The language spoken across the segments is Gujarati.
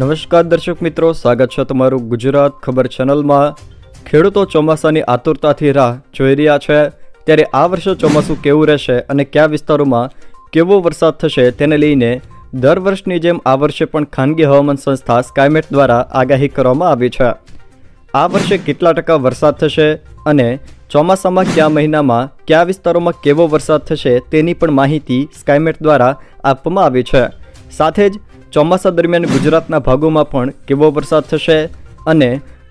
નમસ્કાર દર્શક મિત્રો, સ્વાગત છે તમારું ગુજરાત ખબર ચેનલમાં. ખેડૂતો ચોમાસાની આતુરતાથી રાહ જોઈ રહ્યા છે. ત્યારે આ વર્ષે ચોમાસું કેવું રહેશે અને કયા વિસ્તારોમાં કેવો વરસાદ થશે તેને લઈને દર વર્ષની જેમ આ વર્ષે પણ ખાનગી હવામાન સંસ્થા સ્કાયમેટ દ્વારા આગાહી કરવામાં આવી છે. આ વર્ષે કેટલા ટકા વરસાદ થશે અને ચોમાસામાં કયા મહિનામાં કયા વિસ્તારોમાં કેવો વરસાદ થશે તેની પણ માહિતી સ્કાયમેટ દ્વારા આપવામાં આવી છે. સાથે જ ચોમાસા દરમિયાન ગુજરાતના ભાગોમાં પણ કેવો વરસાદ થશે અને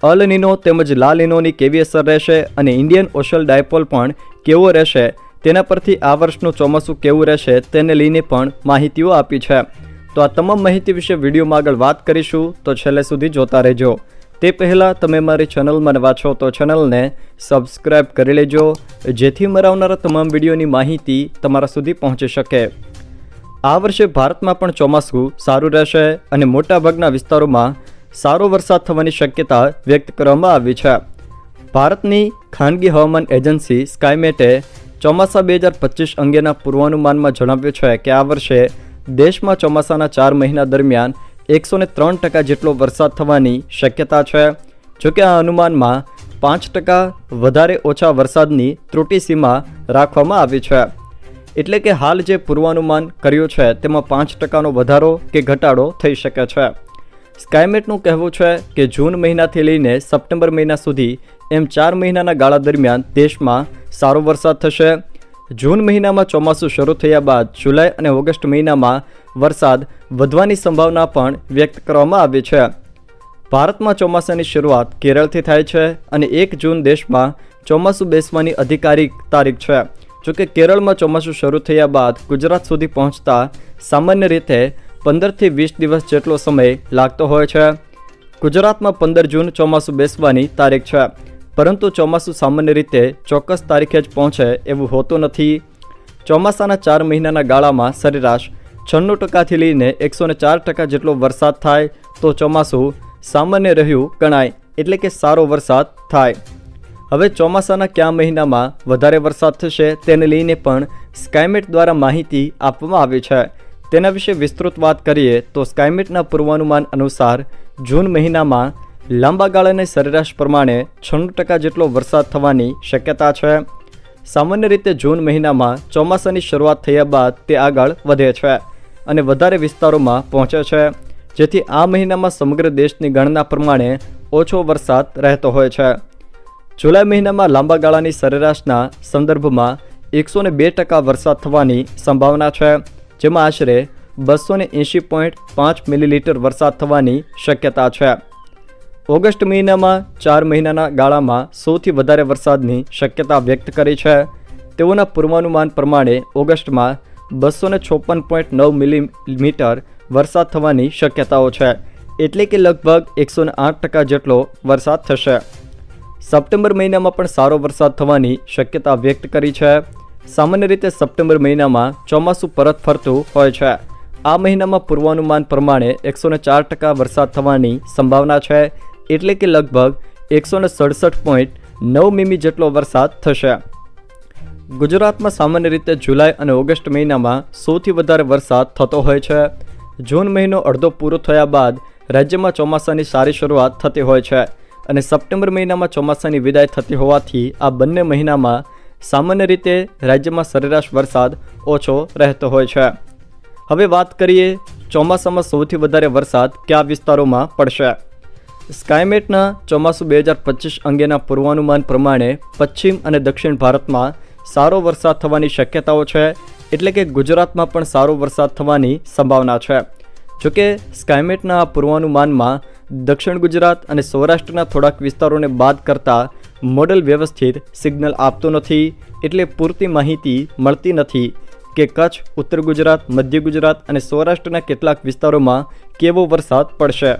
અલ નીનો તેમજ લા નીનોની કેવી અસર રહેશે અને ઇન્ડિયન ઓશિયલ ડાયપોલ પણ કેવો રહેશે, તેના પરથી આ વર્ષનું ચોમાસું કેવું રહેશે તેને લઈને પણ માહિતીઓ આપી છે. તો આ તમામ માહિતી વિશે વિડીયોમાં આગળ વાત કરીશું, તો છેલ્લે સુધી જોતા રહેજો. તે પહેલાં તમે મારી ચેનલમાં નવા છો તો ચેનલને સબસ્ક્રાઈબ કરી લેજો, જેથી મારા આવનારા તમામ વિડીયોની માહિતી તમારા સુધી પહોંચી શકે. આ વર્ષે ભારતમાં પણ ચોમાસું સારું રહેશે અને મોટાભાગના વિસ્તારોમાં સારો વરસાદ થવાની શક્યતા વ્યક્ત કરવામાં આવી છે. ભારતની ખાનગી હવામાન એજન્સી સ્કાયમેટે ચોમાસા બે હજાર પચીસ અંગેના પૂર્વાનુમાનમાં જણાવ્યું છે કે આ વર્ષે દેશમાં ચોમાસાના ચાર મહિના દરમિયાન એકસો ને ત્રણ ટકા જેટલો વરસાદ થવાની શક્યતા છે. જોકે આ અનુમાનમાં પાંચ ટકા વધારે ઓછા વરસાદની ત્રુટી સીમા રાખવામાં આવી છે. એટલે કે હાલ જે પૂર્વાનુમાન કર્યું છે, તેમાં પાંચ ટકાનો વધારો કે ઘટાડો થઈ શકે છે. સ્કાયમેટનું કહેવું છે કે જૂન મહિનાથી લઈને સપ્ટેમ્બર મહિના સુધી, એમ ચાર મહિનાના ગાળા દરમિયાન દેશમાં સારો વરસાદ થશે. જૂન મહિનામાં ચોમાસું શરૂ થયા બાદ જુલાઈ અને ઓગસ્ટ મહિનામાં વરસાદ વધવાની સંભાવના પણ વ્યક્ત કરવામાં આવી છે. ભારતમાં ચોમાસાની શરૂઆત કેરળથી થાય છે અને એક જૂન દેશમાં ચોમાસું બેસવાની અધિકારિક તારીખ છે. જોકે કેરળમાં ચોમાસું શરૂ થયા બાદ ગુજરાત સુધી પહોંચતા સામાન્ય રીતે પંદરથી વીસ દિવસ જેટલો સમય લાગતો હોય છે. ગુજરાતમાં પંદર જૂન ચોમાસું બેસવાની તારીખ છે, પરંતુ ચોમાસું સામાન્ય રીતે ચોક્કસ તારીખે જ પહોંચે એવું હોતું નથી. ચોમાસાના ચાર મહિનાના ગાળામાં સરેરાશ છન્નું ટકાથી લઈને એકસો ને ચાર ટકા જેટલો વરસાદ થાય તો ચોમાસું સામાન્ય રહ્યું ગણાય, એટલે કે સારો વરસાદ થાય. હવે ચોમાસાના કયા મહિનામાં વધારે વરસાદ થશે તેને લઈને પણ સ્કાયમેટ દ્વારા માહિતી આપવામાં આવી છે. તેના વિશે વિસ્તૃત વાત કરીએ તો સ્કાયમેટના પૂર્વાનુમાન અનુસાર જૂન મહિનામાં લાંબા ગાળાને સરેરાશ પ્રમાણે છન્નું ટકા જેટલો વરસાદ થવાની શક્યતા છે. સામાન્ય રીતે જૂન મહિનામાં ચોમાસાની શરૂઆત થયા બાદ તે આગળ વધે છે અને વધારે વિસ્તારોમાં પહોંચે છે, જેથી આ મહિનામાં સમગ્ર દેશની ગણના પ્રમાણે ઓછો વરસાદ રહેતો હોય છે. જુલાઈ મહિનામાં લાંબા ગાળાની સરેરાશના સંદર્ભમાં એકસો બે ટકા વરસાદ થવાની સંભાવના છે, જેમાં આશરે બસો એંશી પોઈન્ટ પાંચ મિલીલીટર વરસાદ થવાની શક્યતા છે. ઓગસ્ટ મહિનામાં ચાર મહિનાના ગાળામાં સૌથી વધારે વરસાદની શક્યતા વ્યક્ત કરી છે. તેઓના પૂર્વાનુમાન પ્રમાણે ઓગસ્ટમાં બસો છપ્પન પોઈન્ટ નવ મિલીમીટર વરસાદ થવાની શક્યતાઓ છે, એટલે કે લગભગ એકસો આઠ ટકા જેટલો વરસાદ થશે. સપ્ટેમ્બર મહિનામાં પણ સારો વરસાદ થવાની શક્યતા વ્યક્ત કરી છે. સામાન્ય રીતે સપ્ટેમ્બર મહિનામાં ચોમાસું પરત ફરતું હોય છે. આ મહિનામાં પૂર્વાનુમાન પ્રમાણે એકસો ચાર ટકા વરસાદ થવાની સંભાવના છે, એટલે કે લગભગ એકસો સડસઠ પોઈન્ટ નવ મીમી જેટલો વરસાદ થશે. ગુજરાતમાં સામાન્ય રીતે જુલાઈ અને ઓગસ્ટ મહિનામાં સૌથી વધારે વરસાદ થતો હોય છે. જૂન મહિનો અડધો પૂરો થયા બાદ રાજ્યમાં ચોમાસાની સારી શરૂઆત થતી હોય છે. અને સપ્ટેમ્બર મહિનામાં ચોમાસાની વિદાય થતી હોવાથી આ બંને મહિનામાં સામાન્ય રીતે રાજ્યમાં સરેરાશ વરસાદ ઓછો રહેતો હોય છે. હવે વાત કરીએ ચોમાસામાં સૌથી વધારે વરસાદ કયા વિસ્તારોમાં પડશે? સ્કાયમેટના ચોમાસું બે હજાર પચીસ અંગેના પૂર્વાનુમાન પ્રમાણે પશ્ચિમ અને દક્ષિણ ભારતમાં સારો વરસાદ થવાની શક્યતાઓ છે, એટલે કે ગુજરાતમાં પણ સારો વરસાદ થવાની સંભાવના છે. જોકે સ્કાયમેટના પૂર્વાનુમાનમાં દક્ષિણ ગુજરાત અને સૌરાષ્ટ્રના થોડાક વિસ્તારોને બાદ કરતાં મોડલ વ્યવસ્થિત સિગ્નલ આપતું નથી, એટલે પૂરતી માહિતી મળતી નથી કે કચ્છ, ઉત્તર ગુજરાત, મધ્ય ગુજરાત અને સૌરાષ્ટ્રના કેટલાક વિસ્તારોમાં કેવો વરસાદ પડશે.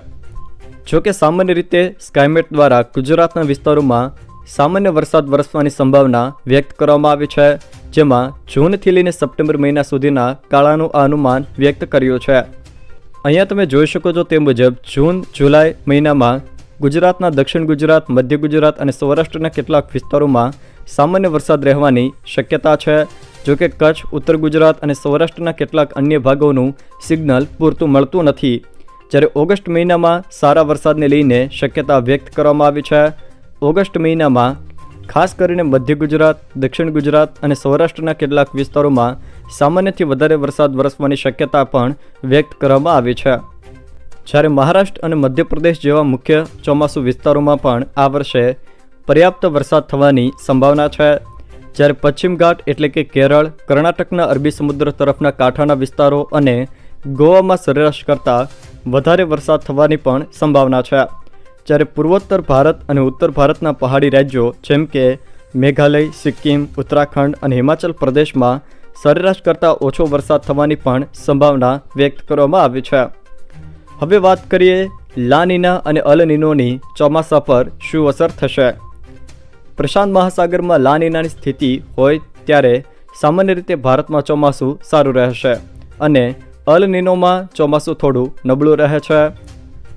જો કે સામાન્ય રીતે સ્કાયમેટ દ્વારા ગુજરાતના વિસ્તારોમાં સામાન્ય વરસાદ વરસવાની સંભાવના વ્યક્ત કરવામાં આવી છે, જેમાં જૂનથી લઈને સપ્ટેમ્બર મહિના સુધીના કાળાનું અનુમાન વ્યક્ત કર્યું છે. અહીંયા તમે જોઈ શકો છો તે મુજબ જૂન, જુલાઈ મહિનામાં ગુજરાતના દક્ષિણ ગુજરાત, મધ્ય ગુજરાત અને સૌરાષ્ટ્રના કેટલાક વિસ્તારોમાં સામાન્ય વરસાદ રહેવાની શક્યતા છે. જોકે કચ્છ, ઉત્તર ગુજરાત અને સૌરાષ્ટ્રના કેટલાક અન્ય ભાગોનું સિગ્નલ પૂરતું મળતું નથી. જ્યારે ઓગસ્ટ મહિનામાં સારા વરસાદને લઈને શક્યતા વ્યક્ત કરવામાં આવી છે. ઓગસ્ટ મહિનામાં ખાસ કરીને મધ્ય ગુજરાત, દક્ષિણ ગુજરાત અને સૌરાષ્ટ્રના કેટલાક વિસ્તારોમાં સામાન્યથી વધારે વરસાદ વરસવાની શક્યતા પણ વ્યક્ત કરવામાં આવી છે. જ્યારે મહારાષ્ટ્ર અને મધ્યપ્રદેશ જેવા મુખ્ય ચોમાસુ વિસ્તારોમાં પણ આ વર્ષે પર્યાપ્ત વરસાદ થવાની સંભાવના છે. જ્યારે પશ્ચિમ ઘાટ એટલે કે કેરળ, કર્ણાટકના અરબી સમુદ્ર તરફના કાંઠાના વિસ્તારો અને ગોવામાં સરેરાશ કરતાં વધારે વરસાદ થવાની પણ સંભાવના છે. જ્યારે પૂર્વોત્તર ભારત અને ઉત્તર ભારતના પહાડી રાજ્યો જેમ કે મેઘાલય, સિક્કિમ, ઉત્તરાખંડ અને હિમાચલ પ્રદેશમાં સરેરાશ કરતાં ઓછો વરસાદ થવાની પણ સંભાવના વ્યક્ત કરવામાં આવી છે. હવે વાત કરીએ લાનીના અને અલનીનોની ચોમાસા પર શું અસર થશે? પ્રશાંત મહાસાગરમાં લાનીનાની સ્થિતિ હોય ત્યારે સામાન્ય રીતે ભારતમાં ચોમાસું સારું રહેશે અને અલનીનોમાં ચોમાસું થોડું નબળું રહે છે.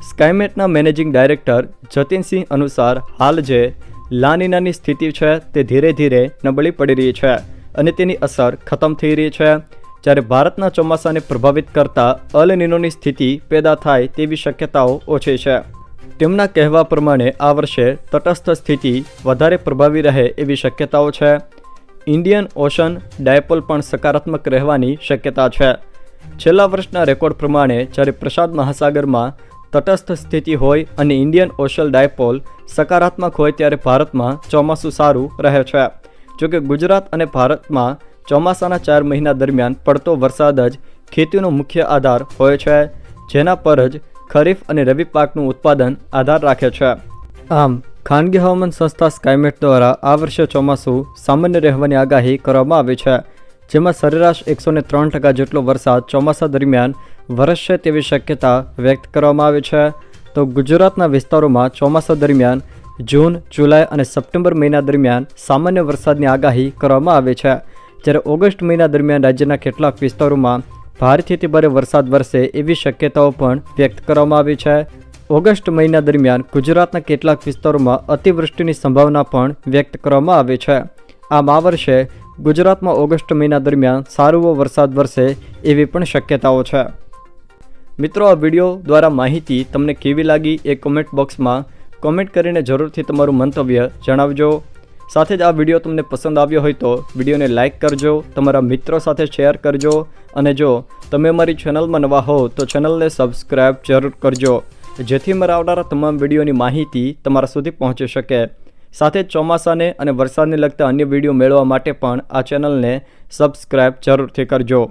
સ્કાયમેટના મેનેજિંગ ડાયરેક્ટર જતીનસિંહ અનુસાર હાલ જે લાનીનાની સ્થિતિ છે તે ધીરે ધીરે નબળી પડી રહી છે. અને તેની અસર ખતમ થઈ રહી છે. જ્યારે ભારતના ચોમાસાને પ્રભાવિત કરતા અલનીનોની સ્થિતિ પેદા થાય તેવી શક્યતાઓ ઓછી છે. તેમના કહેવા પ્રમાણે આ વર્ષે તટસ્થ સ્થિતિ વધારે પ્રભાવી રહે એવી શક્યતાઓ છે. ઇન્ડિયન ઓશન ડાયપોલ પણ સકારાત્મક રહેવાની શક્યતા છે. છેલ્લા વર્ષના રેકોર્ડ પ્રમાણે જ્યારે પ્રશાંત મહાસાગરમાં તટસ્થ સ્થિતિ હોય અને ઇન્ડિયન ઓશલ ડાયપોલ સકારાત્મક હોય ત્યારે ભારતમાં ચોમાસું સારું રહે છે. જોકે ગુજરાત અને ભારતમાં ચોમાસાના ચાર મહિના દરમિયાન પડતો વરસાદ જ ખેતીનો મુખ્ય આધાર હોય છે, જેના પર જ ખરીફ અને રવિ પાકનું ઉત્પાદન આધાર રાખે છે. આમ, ખાનગી હવામાન સંસ્થા સ્કાયમેટ દ્વારા આ વર્ષે ચોમાસું સામાન્ય રહેવાની આગાહી કરવામાં આવી છે, જેમાં સરેરાશ એકસો ને ત્રણ ટકા જેટલો વરસાદ ચોમાસા દરમિયાન વરસશે તેવી શક્યતા વ્યક્ત કરવામાં આવી છે. તો ગુજરાતના વિસ્તારોમાં ચોમાસા દરમિયાન જૂન, જુલાઈ અને સપ્ટેમ્બર મહિના દરમિયાન સામાન્ય વરસાદની આગાહી કરવામાં આવી છે. જ્યારે ઓગસ્ટ મહિના દરમિયાન રાજ્યના કેટલાક વિસ્તારોમાં ભારેથી તે ભારે વરસાદ વરસે એવી શક્યતાઓ પણ વ્યક્ત કરવામાં આવી છે. ઓગસ્ટ મહિના દરમિયાન ગુજરાતના કેટલાક વિસ્તારોમાં અતિવૃષ્ટિની સંભાવના પણ વ્યક્ત કરવામાં આવી છે. આમ આ વર્ષે ગુજરાતમાં ઓગસ્ટ મહિના દરમિયાન સારો વરસાદ વરસે એવી પણ શક્યતાઓ છે. મિત્રો, આ વીડિયો દ્વારા માહિતી તમને કેવી લાગી એ કોમેન્ટ બોક્સમાં કોમેન્ટ કરીને જરૂરથી તમારું મંતવ્ય જણાવજો. સાથે જ આ વીડિયો તમને પસંદ આવ્યો હોય તો વિડીયોને લાઇક કરજો, તમારા મિત્રો સાથે શેર કરજો અને જો તમે મારી ચેનલમાં નવા હો તો ચેનલને સબસ્ક્રાઈબ જરૂર કરજો. જેથી મારા આવનારા તમામ વિડીયોની માહિતી તમારા સુધી પહોંચી શકે. સાથે જ ચોમાસાને અને વરસાદને લગતા અન્ય વીડિયો મેળવવા માટે પણ આ ચેનલને સબસ્ક્રાઈબ જરૂરથી કરજો.